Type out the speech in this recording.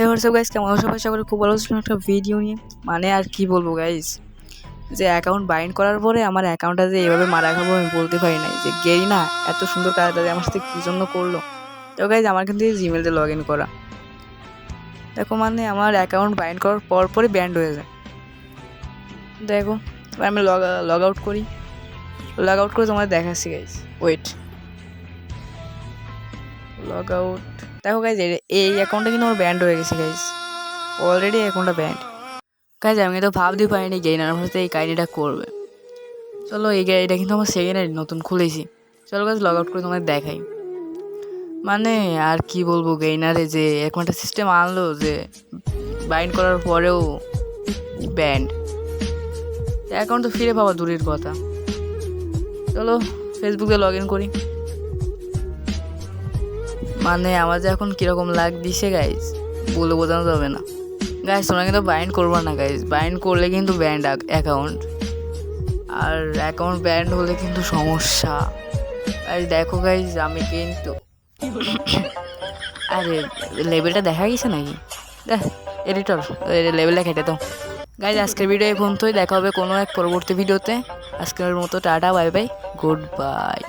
এবার সব গাইজ কেমন সবাই সকলে খুব ভালো ছিল একটা ভিডিও নিয়ে। মানে আর কি বলব গাইজ যে অ্যাকাউন্ট বাইন্ড করার পরে আমার অ্যাকাউন্টটা যে এভাবে মারা খাব আমি বলতে পারি নাই। যে গেই না, এত সুন্দর কাজটা যে আমার সাথে কী জন্য করল? তো গাইজ আমার কিন্তু জিমেলতে লগ ইন করা। দেখো মানে আমার অ্যাকাউন্ট বাইন্ড করার পর পরই ব্যান্ড হয়ে যায়। দেখো, এবার আমি লগ লগ আউট করি। লগ আউট করে তোমাদের দেখাচ্ছি গাইজ ওয়েট লগ আউট দেখো গাইজ এই অ্যাকাউন্টটা কিন্তু আমার ব্যান্ড হয়ে গেছে গাইজ অলরেডি অ্যাকাউন্টটা ব্যান্ড গাইজ আমি তো ভাবতেই পারিনি গেইনার সাথে এই কাহিনিটা করবে। চলো, এই গাড়িটা কিন্তু আমার সেকেন্ড আইডি নতুন খুলেছি। চলো গাইজ লগ আউট করে তোমাদের দেখাই। মানে আর কি বলব গেইনারে যে এরকম একটা সিস্টেম আনলো যে বাইন্ড করার পরেও ব্যান্ড অ্যাকাউন্ট তো ফিরে পাওয়া দূরের কথা। চলো ফেসবুকে লগ ইন করি। মানে আমার যে এখন কীরকম লাগ দিছে গাইজ বলে বোঝানো যাবে না। গাইজ তোমরা কিন্তু বাইন্ড করব না গাইজ বাইন্ড করলে কিন্তু ব্যান্ড অ্যাকাউন্ট আর অ্যাকাউন্ট ব্যান্ড হলে কিন্তু সমস্যা। গাইজ দেখো গাইজ আমি কিন্তু আরে লেভেলটা দেখা গেছে নাকি? দেখ এডিটর লেভেলটা খেটে তো গাইজ আজকের ভিডিও এই পর্যন্তই। দেখা হবে কোনো এক পরবর্তী ভিডিওতে আজকের মতো, tata bye bye good bye